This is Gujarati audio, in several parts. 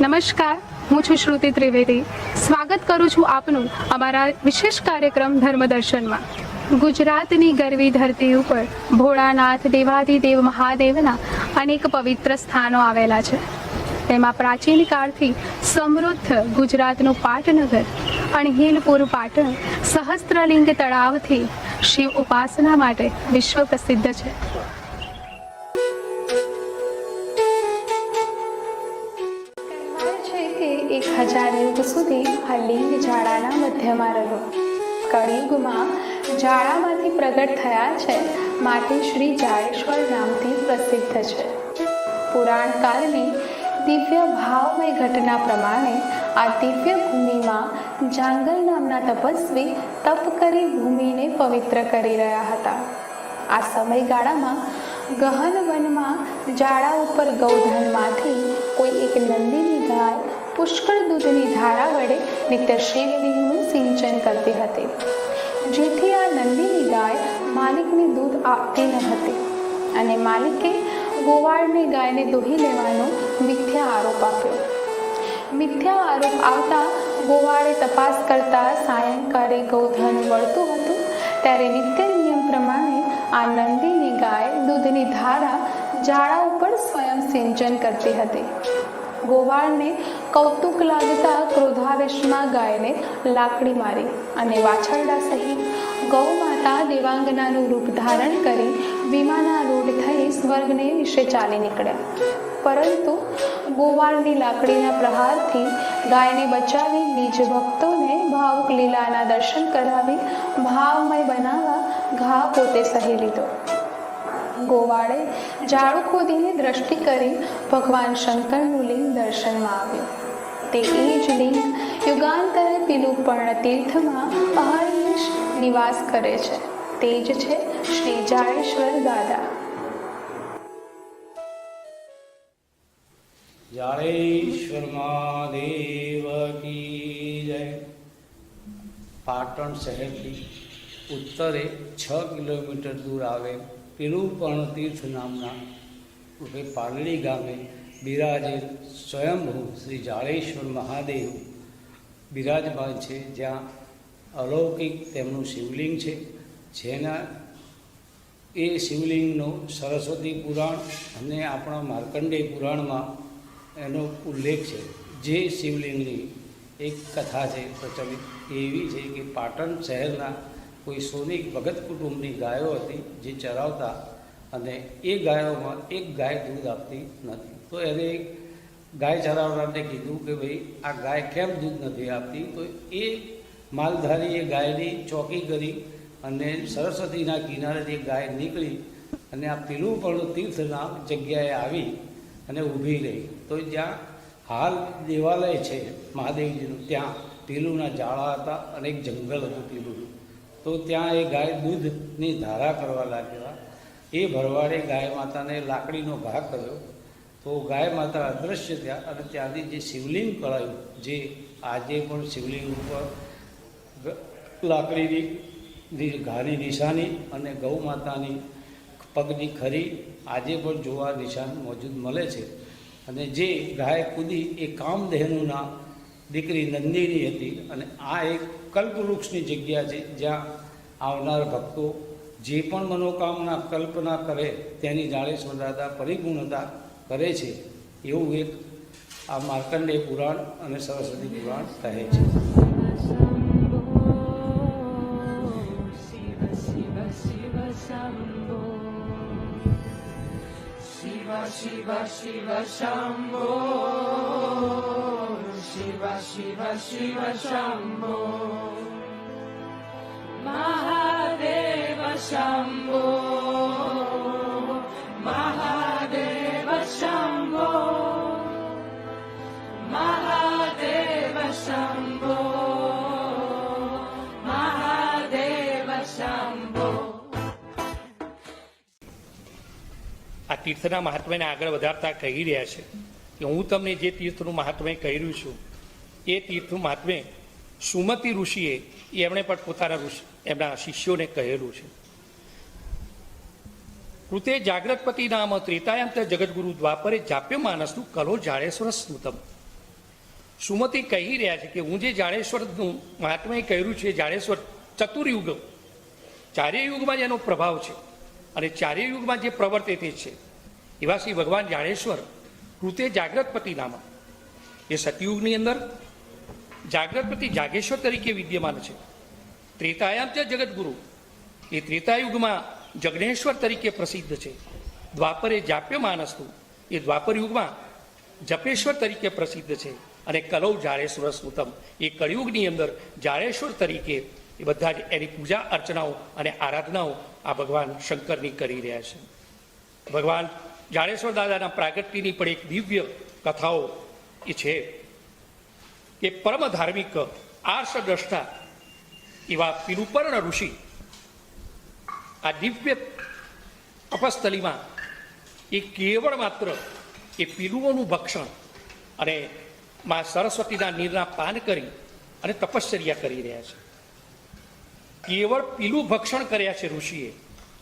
નમસ્કાર, હું છું શ્રુતિ ત્રિવેદી. સ્વાગત કરું છું આપનું અમારા વિશેષ કાર્યક્રમ ધર્મદર્શનમાં. ગુજરાતની ગરવી ધરતી ઉપર ભોળાનાથ દેવાધિદેવ મહાદેવના અનેક પવિત્ર સ્થાનો આવેલા છે. તેમાં પ્રાચીન કાળથી સમૃદ્ધ ગુજરાતનું પાટનગર, અણહિલપુર પાટણ, સહસ્ત્રલિંગ તળાવથી શિવ ઉપાસના માટે વિશ્વ પ્રસિદ્ધ છે. એક સુધી આ લિંગ જાડાના મધ્યમાં રહ્યો કળિયુગમાં જાડામાંથી પ્રગટ થયા છે માટે શ્રી જાડેશ્વર નામથી પ્રસિદ્ધ છે. પુરાણકાળની દિવ્ય ભાવમય ઘટના પ્રમાણે આ દિવ્ય ભૂમિમાં જાંગલ નામના તપસ્વી તપ કરી ભૂમિને પવિત્ર કરી રહ્યા હતા. આ સમયગાળામાં ગહન વનમાં જાડા ઉપર ગૌધનમાંથી કોઈ એક નંદીની ગાય પુષ્કળ દૂધની ધારા વડે નિત્ય શિવલિંગનું સિંચન કરતી હતી. જેથી આ નંદીની ગાય માલિકને દૂધ આપતી ન હતી અને માલિકે ગોવાળની ગાયને દોહી લેવાનો મિથ્યા આરોપ આપ્યો. મિથ્યા આરોપ આવતા ગોવાળે તપાસ કરતા સાયંકાળે ગૌધન વળતું હતું ત્યારે નિત્ય નિયમ પ્રમાણે આ નંદીની ગાય દૂધની ધારા ઝાડા ઉપર સ્વયં સિંચન કરતી હતી. ગોવાળને કૌતુક લાગતા ક્રોધાવેશમાં ગાયને લાકડી મારી અને વાછરડા સહિત ગૌ માતા દેવાંગનાનું રૂપ ધારણ કરી વિમાના રૂઢ થઈ સ્વર્ગને વિશે ચાલી નીકળ્યા. પરંતુ ગોવાળની લાકડીના પ્રહારથી ગાયને બચાવી નિજ ભક્તોને ભાવુક લીલાના દર્શન કરાવી, ભાવમય બનાવવા ઘા પોતે સહી લીધો. ગોવાળે જાડું ખોદીને દ્રષ્ટિ કરી ભગવાન શંકરનું લિંગ દર્શનમાં આવ્યું. તે એ જ લિંગ યુગાંતરે પિલુપર્ણ તીર્થમાં અહર્નિશ નિવાસ કરે છે. તે જ છે શ્રી જાળેશ્વર દાદા જાળેશ્વર મહાદેવ કી જય. પાટણ શહેરથી ઉત્તરે છ કિલોમીટર દૂર આવે પિરુપર્ણ તીર્થ નામના રૂપે પાલડી ગામે બિરાજે સ્વયંભૂ શ્રી જાળેશ્વર મહાદેવ બિરાજમાન છે. જ્યાં અલૌકિક તેમનું શિવલિંગ છે. જેના એ શિવલિંગનો સરસ્વતી પુરાણ અને આપણા માર્કંડેય પુરાણમાં એનો ઉલ્લેખ છે. જે શિવલિંગની એક કથા છે પ્રચલિત એવી છે કે પાટણ શહેરના કોઈ સોની ભગત કુટુંબની ગાયો હતી જે ચરાવતા અને એ ગાયોમાં એક ગાય દૂધ આપતી નથી. તો એને ગાય ચરાવનારને કીધું કે ભાઈ, આ ગાય કેમ દૂધ નથી આપતી? તો એ માલધારીએ ગાયની ચોકી કરી અને સરસ્વતીના કિનારેથી ગાય નીકળી અને આ પીલું પણ તીર્થના જગ્યાએ આવી અને ઊભી રહી. તો જ્યાં હાલ દેવાલય છે મહાદેવજીનું, ત્યાં પીલુના ઝાડા હતા અને એક જંગલ હતું પીલુનું તો ત્યાં એ ગાય દૂધની ધારા કરવા લાગ્યા. એ ભરવાડે ગાય માતાને લાકડીનો ઘા કર્યો. તો ગાય માતા અદૃશ્ય થયા અને ત્યાંથી જે શિવલિંગ કળાયું, જે આજે પણ શિવલિંગ ઉપર લાકડીની ઘાની નિશાની અને ગૌ માતાની પગની ખરી આજે પણ જોવા નિશાન મોજૂદ મળે છે. અને જે ગાય કૂદી એ કામધેનુના દીકરી નંદિની હતી અને આ એક કલ્પવૃક્ષની જગ્યા છે જ્યાં આવનાર ભક્તો જે પણ મનોકામના કલ્પના કરે તેની જાણે સ્વદાતા પરિપૂર્ણતા કરે છે એવું એક આ માર્કંડેય પુરાણ અને સરસ્વતી પુરાણ કહે છે Shiva Shiva Shiva Shambho Shiv Shiv Shiv Shambho Shiv Shiv Shiv Shambho Mahadev Shambho Mahadev Shambho Mahadev Shambho Mahadev Shambho આ તીર્થના મહાત્મ્યને આગળ વધારતા કહી રહ્યા છે કે હું તમને જે તીર્થનું મહાત્મ્ય કહ્યું છું, એ તીર્થનું મહાત્મ્ય સુમતિ ઋષિએ એમણે પણ પોતાના ઋષિ, એમના શિષ્યોને કહેલું છે. કૃતે જાગ્રતપતિ નામ ત્રેતાયાંત જગદગુરુ દ્વાપરે જાપ્ય માનસનું કલો જાડેશ્વર સ્મૃતમ. સુમતિ કહી રહ્યા છે કે હું જે જાડેશ્વરનું મહાત્માએ કહ્યું છે જાડેશ્વર ચતુર્યુગ ચારેય યુગમાં જેનો પ્રભાવ છે અને ચારેય યુગમાં જે પ્રવર્તે તે છે. એવા શ્રી ભગવાન જાડેશ્વર કૃતે જાગ્રતપતિ નામક એ સતયુગની અંદર જાગ્રતપતિ જાગેશ્વર તરીકે વિદ્યમાન છે. ત્રેતાયામ છે જગતગુરુ એ ત્રેતાયુગમાં જગ્નેશ્વર તરીકે પ્રસિદ્ધ છે. દ્વાપરે જાપ્યમાન હતું એ દ્વાપર યુગમાં જપેશ્વર તરીકે પ્રસિદ્ધ છે અને કલૌ જાળેશ્વર સ્મૃતમ. એ કળિયુગની અંદર જાળેશ્વર તરીકે એ બધા જ એની પૂજા અર્ચનાઓ અને આરાધનાઓ આ ભગવાન શંકરની કરી રહ્યા છે. ભગવાન જાડેશ્વર દાદાના પ્રાગટ્યની પણ એક દિવ્ય કથાઓ એ છે કે પરમ ધાર્મિક આર્ષદ્રષ્ટા એવા પિરુપર્ણ ઋષિ આ દિવ્ય અપસ્થલીમાં એ કેવળ માત્ર એ પિલુઓનું ભક્ષણ અને માં સરસ્વતીના નીરના પાન કરી અને તપશ્ચર્યા કરી રહ્યા છે. કેવળ પીલું ભક્ષણ કર્યા છે ઋષિએ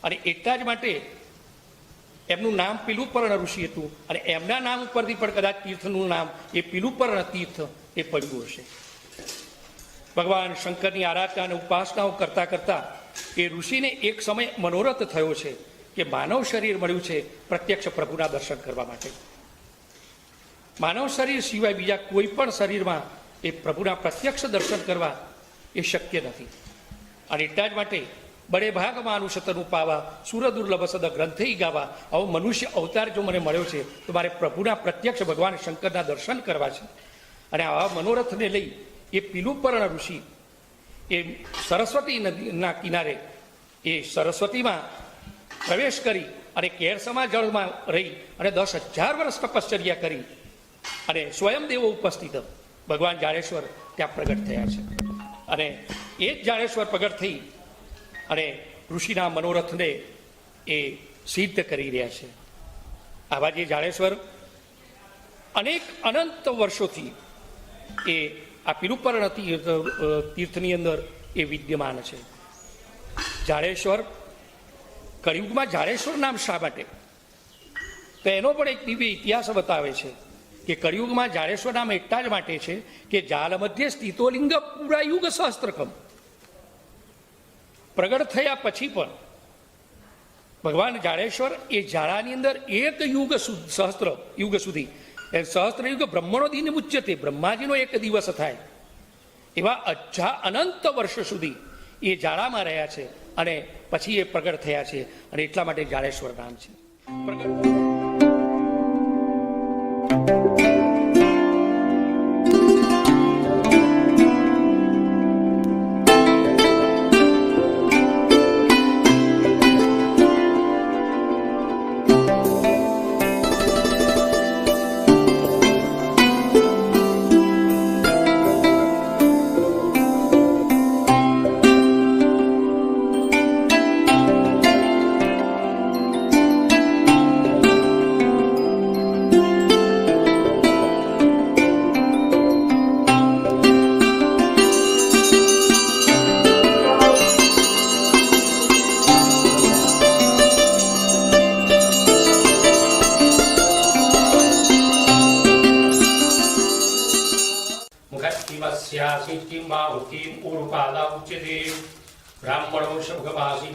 અને એટલા જ માટે એમનું નામ પીલુપર્ણ ઋષિ હતું અને એમના નામ ઉપરથી પણ કદાચ તીર્થનું નામ એ પીલુપર્ણ તીર્થ એ પડ્યું હશે. ભગવાન શંકરની આરાધના અને ઉપાસનાઓ કરતા કરતા એ ઋષિને એક સમય મનોરથ થયો છે કે માનવ શરીર મળ્યું છે પ્રત્યક્ષ પ્રભુના દર્શન કરવા માટે. માનવ શરીર સિવાય બીજા કોઈ પણ શરીરમાં એ પ્રભુના પ્રત્યક્ષ દર્શન કરવા એ શક્ય નથી. અને એટલા જ માટે બડે ભાગ માનુષતનું પાવા, સુર દુર્લભ સદ ગ્રંથે ગાવા. આવો મનુષ્ય અવતાર જો મને મળ્યો છે, તો મારે પ્રભુના પ્રત્યક્ષ ભગવાન શંકરના દર્શન કરવા છે. અને આવા મનોરથને લઈ એ પીલુપર્ણ ઋષિ, એ સરસ્વતી નદીના કિનારે, એ સરસ્વતીમાં પ્રવેશ કરી અને કેરસમા જળમાં રહી અને દસ હજાર વર્ષ તપશ્ચર્યા કરી અને સ્વયં દેવો ઉપસ્થિત. ભગવાન જાડેશ્વર ત્યાં પ્રગટ થયા છે. અને એ જ જાડેશ્વર પ્રગટ થઈ અને ઋષિના મનોરથને એ સિદ્ધ કરી રહ્યા છે. આવા જે જાડેશ્વર અનેક અનંત વર્ષોથી એ આ પિરુપર્ણ તીર્થ તીર્થની અંદર એ વિદ્યમાન છે. જાડેશ્વર કળિયુગમાં જાડેશ્વર નામ શા માટે? તો એનો પણ એક દિવ્ય ઇતિહાસ બતાવે છે કે કળિયુગમાં જાડેશ્વર નામ એટલા જ માટે છે કે જાલ મધ્ય સ્થિતોલિંગ પુરા યુગ સહસ્ત્રકમ પ્રગટ થયા પછી પણ ભગવાન જાડેશ્વર એ જાળાની અંદર એક યુગ સહસ્ત્ર યુગ સુધી, એ સહસ્ત્ર યુગ બ્રહ્મણો દિન ઉચ્ચતે બ્રહ્માજીનો એક દિવસ થાય. એવા અજા અનંત વર્ષ સુધી એ જાળામાં રહ્યા છે અને પછી એ પ્રગટ થયા છે અને એટલા માટે જાડેશ્વર નામ છે. પ્રગટ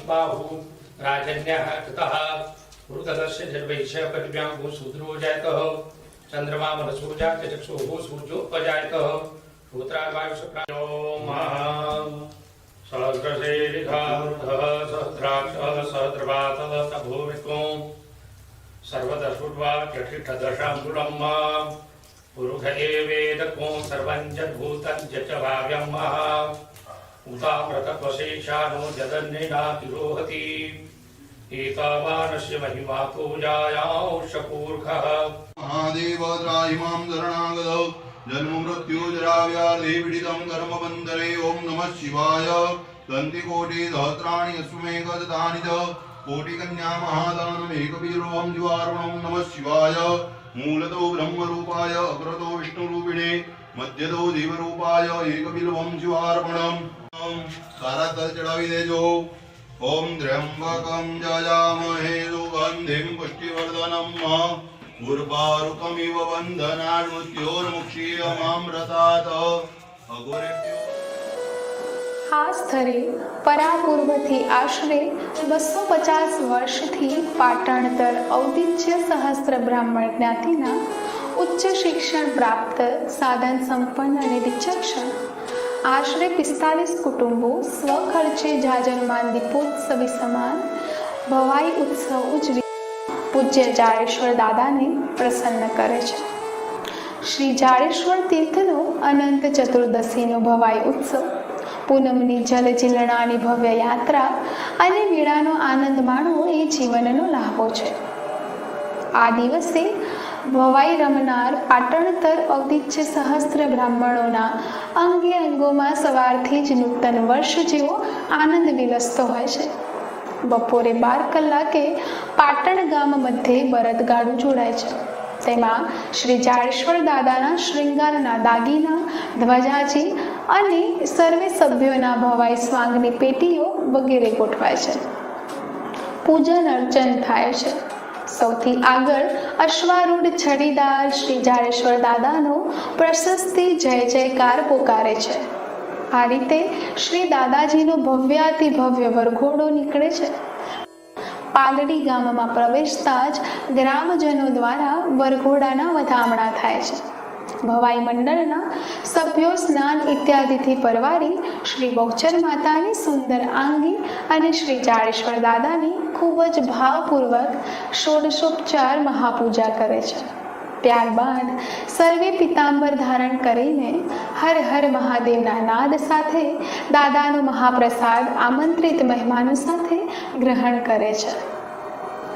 शब्दमासीत् बाहु राजन्यः कृतः वृतदस्य जन्मैष परिव्याङ्गो शूद्रो जायतः चन्द्रमा मनसो जात चक्षुः सूर्योपजायतः श्रोत्रावायुषप्रायो सहस्रशेरिधारुधः सहस्राक्षः सहस्रपातः तभूमित्वं सर्वदशुर्वाक्यठिष्ठदशाङ्गुलम् पुरुष एवेदको सर्वं च भूतं च च भाव्यं महा उतामृतत्वशेषानो जगन्निनातिरोहति एतावानस्य महिमा पूजायां महादेव त्राहिमां शरणागतौ जन्म मृत्यु जराव्याधि पीडितं कर्मबन्धने ॐ नमः शिवाय दन्तिकोटि सहस्राणि अश्वमेघदतानि च कोटिकन्या महादानमेकवीरोऽहं जीवार्पणं नमः शिवाय मूलतो ब्रह्मरूपाय अग्रतो विष्णुरूपिणे મધ્યતો જીવરૂપાય એકબિલવમ શિવાર્પણમ સારા તલ ચડાવી દેજો। ઓમ ત્ર્યંબકમ જયામહે સુગંધિમ પુષ્ટિવર્ધનમ। ઉર્વારુકમિવ બંધનાન મૃત્યોર્મુક્ષીયમામ્રતાત અઘોરેભ્યો આ સ્થળે પરાપૂર્વથી આશરે બસો પચાસ વર્ષથી પાટણતર ઔદિત્ય સહસ્ત્ર બ્રાહ્મણ જ્ઞાતિના ઉચ્ચ શિક્ષણ પ્રાપ્ત સાધન સંપન્ન અને વિચક્ષણ આશરે પિસ્તાલીસ કુટુંબો સ્વખર્ચે જાજરમાન દીપોત્સવી સમાન ભવાઈ ઉત્સવ ઉજવી પૂજ્ય જાડેશ્વર દાદાને પ્રસન્ન કરે છે શ્રી જાડેશ્વર તીર્થનો અનંત ચતુર્દશીનો ભવાઈ ઉત્સવ પૂનમની જલ જીલણાની ભવ્ય યાત્રા અને મેળાનો આનંદ માણવો એ જીવનનો લાભો છે આ દિવસે ભવાઈ રમનાર પાટણતર ઔદિત્ય સહસ્ત્ર બ્રાહ્મણોના અંગે અંગોમાં સવારથી જ નૂતન વર્ષ જેવો આનંદ વિલસતો હોય છે. બપોરે બાર કલાકે પાટણ ગામ મધ્યે બળદગાડું જોડાય છે. તેમાં શ્રી જાડેશ્વર દાદાના શ્રૃંગારના દાગીના, ધ્વજાજી અને સર્વે સભ્યોના ભવાઈ સ્વાંગની પેટીઓ વગેરે ગોઠવાય છે. પૂજન અર્ચન થાય છે. સૌથી આગળ અશ્વારૂઢ છડીદાર શ્રી જાડેશ્વર દાદાનો પ્રશસ્તિ જય જયકાર પોકારે છે. આ રીતે શ્રી દાદાજીનો ભવ્યાતિ ભવ્ય વરઘોડો નીકળે છે. પાલડી ગામમાં પ્રવેશતા જ ગ્રામજનો દ્વારા વરઘોડાના વધામણા થાય છે. ભવાઈ મંડળના સભ્યો સ્નાન ઇત્યાદિથી પરવારી શ્રી બહુચર માતાની સુંદર આંગી અને શ્રી જાડેશ્વર દાદાની ખૂબ જ ભાવપૂર્વક ષોડશોપચાર મહાપૂજા કરે છે. ત્યારબાદ સર્વે પિતાંબર ધારણ કરીને હર હર મહાદેવના નાદ સાથે દાદાનો મહાપ્રસાદ આમંત્રિત મહેમાનો સાથે ગ્રહણ કરે છે.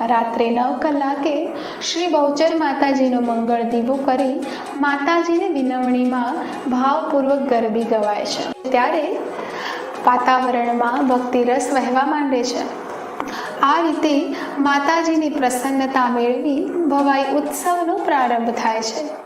રાત્રે નવ કલાકે શ્રી બહુચર માતાજીનો મંગળ દીવો કરી માતાજીની વિનવણીમાં ભાવપૂર્વક ગરબી ગવાય છે. ત્યારે વાતાવરણમાં ભક્તિરસ વહેવા માંડે છે. આ રીતે માતાજીની પ્રસન્નતા મેળવી ભવાઈ ઉત્સવનો પ્રારંભ થાય છે.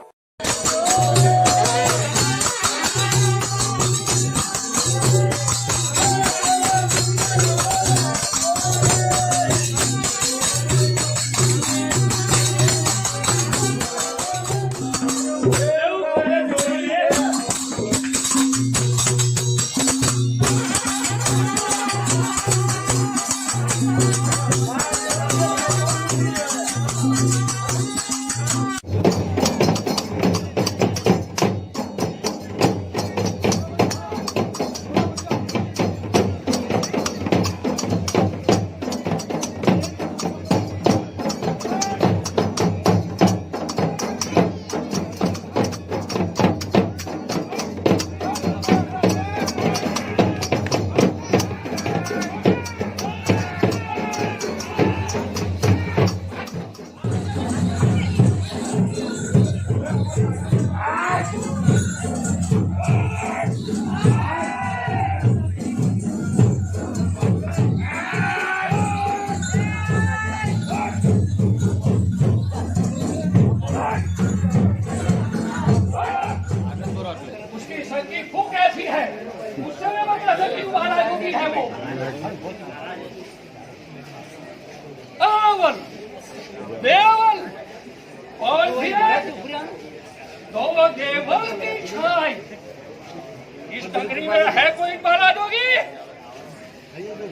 है कोई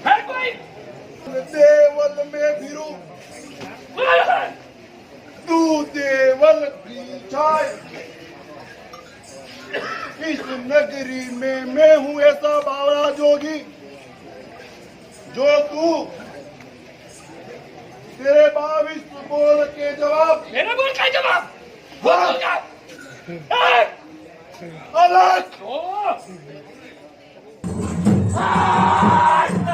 है कोई? देवल में फिरू। तू देवल की इस नगरी में मैं हूँ ऐसा बावड़ा जोगी। जो तू तेरे बाविस बोल के जवाब। मेरे बोल का जवाब? बोल का अलग। Fight!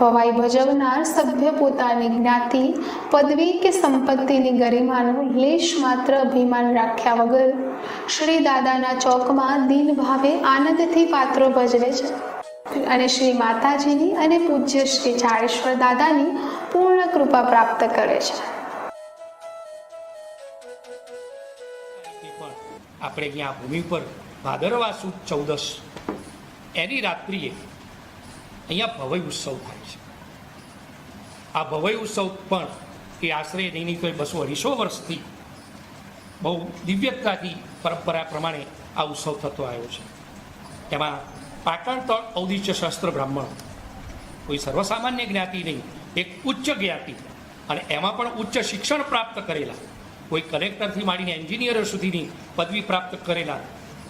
ભવાઈ ભજવનાર સભ્ય પોતાની જ્ઞાતિ, પદવી કે સંપત્તિની ગરિમાનું લેશ માત્ર અભિમાન રાખ્યા વગર. શ્રી દાદાના ચોકમાં દિન ભાવે આનંદથી પાત્રો ભજવે છે. અને શ્રી માતાજીની અને પૂજ્ય શ્રી ચાળેશ્વર દાદાની પૂર્ણ કૃપા પ્રાપ્ત કરે છે. આપણે અહીંયા ભૂમિ પર ભાદરવા સુદ ચૌદસ એની રાત્રિએ અહીંયા ભવય ઉત્સવ થાય છે. આ ભવય ઉત્સવ પણ એ આશરે નહીં એ બસો અઢીસો વર્ષથી બહુ દિવ્યતાથી પરંપરા પ્રમાણે આ ઉત્સવ થતો આવ્યો છે. એમાં પાટણ તળ ઔદિત્ય શાસ્ત્ર બ્રાહ્મણ કોઈ સર્વસામાન્ય જ્ઞાતિ નહીં, એક ઉચ્ચ જ્ઞાતિ અને એમાં પણ ઉચ્ચ શિક્ષણ પ્રાપ્ત કરેલા, કોઈ કલેક્ટરથી માંડીને એન્જિનિયર સુધીની પદવી પ્રાપ્ત કરેલા,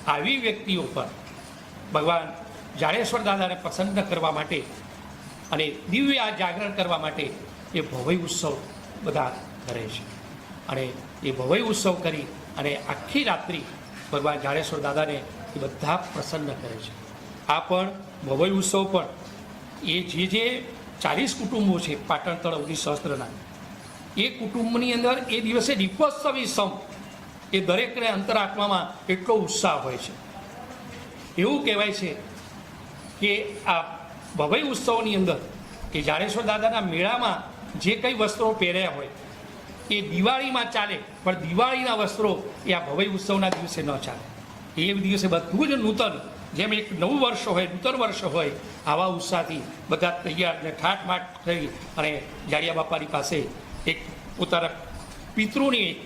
આવી વ્યક્તિઓ પર ભગવાન જાડેશ્વર દાદાને પ્રસન્ન કરવા માટે અને દિવ્ય આ જાગરણ કરવા માટે એ ભવય ઉત્સવ બધા કરે છે. અને એ ભવય ઉત્સવ કરી અને આખી રાત્રિ ભગવાન જાડેશ્વર દાદાને એ બધા પ્રસન્ન કરે છે. આ પણ ભવય ઉત્સવ પણ એ જે જે ચાલીસ કુટુંબો છે પાટણ તળ અવધિ સહસ્ત્રના, એ કુટુંબની અંદર એ દિવસે દીપોત્સવી સમ એ દરેકને અંતરાત્મામાં એટલો ઉત્સાહ હોય છે. એવું કહેવાય છે કે આ ભવાઈ ઉત્સવની અંદર કે જાડેશ્વર દાદાના મેળામાં જે કંઈ વસ્ત્રો પહેર્યા હોય, એ દિવાળીમાં ચાલે, પણ દિવાળીના વસ્ત્રો એ આ ભવાઈ ઉત્સવના દિવસે ન ચાલે. એ દિવસે બધું જ નૂતન, જેમ એક નવું વર્ષ હોય, નૂતન વર્ષ હોય, આવા ઉત્સાહથી બધા તૈયાર ને ઠાઠમાઠ થઈ અને જાડિયા બાપાની પાસે એક પોતાના પિતૃની એક,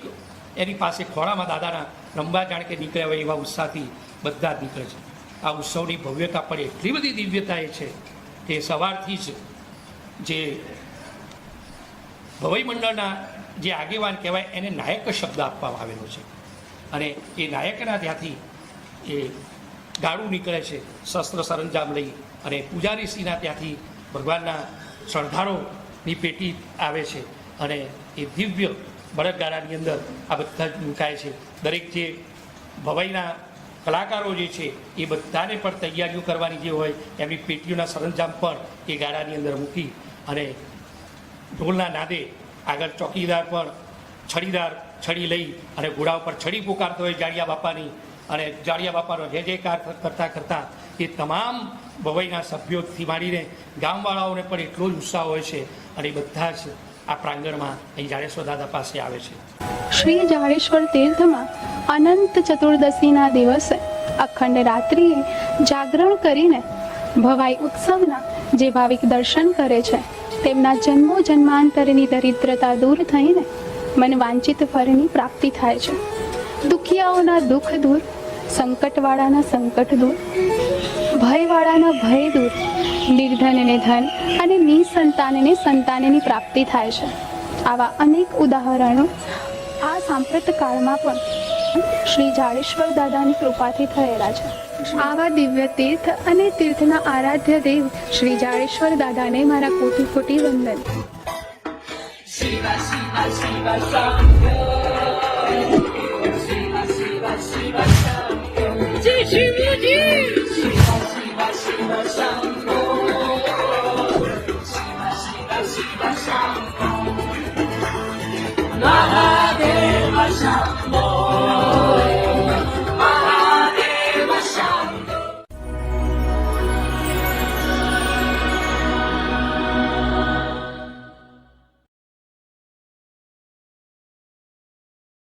એની પાસે ખોળામાં દાદાના રંબા જાણ કે નીકળ્યા હોય એવા ઉત્સાહથી બધા જ નીકળે છે. આ ઉત્સવની ભવ્યતા પણ એટલી બધી દિવ્યતા એ છે કે સવારથી જ જે ભવાઈ મંડળના જે આગેવાન કહેવાય, એને નાયક શબ્દ આપવામાં આવેલો છે. અને એ નાયકના ત્યાંથી એ ગાડું નીકળે છે, શસ્ત્ર સરંજામ લઈ અને પૂજારીસિંહના ત્યાંથી ભગવાનના શણગારોની પેટી આવે છે અને એ દિવ્ય બળદગાડાની અંદર આ બધા જ મુકાય છે. દરેક જે ભવાઈના કલાકારો જે છે, એ બધાને પણ તૈયારીઓ કરવાની જે હોય, એમની પેટીઓના સરંજામ પણ એ ગાડાની અંદર મૂકી અને ઢોલના નાદે આગળ ચોકીદાર પણ છડીદાર છડી લઈ અને ઘોડા ઉપર છડી પુકારતો હોય જાડિયા બાપાની અને જાડિયા બાપાનો જે જયકાર કરતાં કરતાં એ તમામ ભવાઈના સભ્યોથી માંડીને ગામવાળાઓને પણ એટલો જ ઉત્સાહ હોય છે અને એ બધા જ આ પ્રાંગણમાં અહીં જાડેશ્વર દાદા પાસે આવે છે. શ્રી જાડેશ્વર તીર્થમાં અનંત ચતુર્દશીના દિવસે અખંડ રાત્રિએ જાગરણ કરીને ભવાઈ ઉત્સવના જે ભાવિક દર્શન કરે છે, તેમના જન્મો જન્માંતરની દરિદ્રતા દૂર થઈને મન વાંચિત ફળની પ્રાપ્તિ થાય છે. દુખિયાઓના દુઃખ દૂર, સંકટવાળાના સંકટ દૂર, ભયવાળાના ભય દૂર, નિર્ધનને ધન અને નિસંતાનને સંતાનની પ્રાપ્તિ થાય છે. આવા અનેક ઉદાહરણો આ સાંપ્રત કાળમાં પણ શ્રી જાડેશ્વર દાદાની કૃપાથી થયેલા છે. આવા દિવ્ય તીર્થ અને તીર્થના આરાધ્ય દેવ શ્રી જાડેશ્વર દાદાને મારા કોટી કોટી વંદન. જય શ્રી Russia.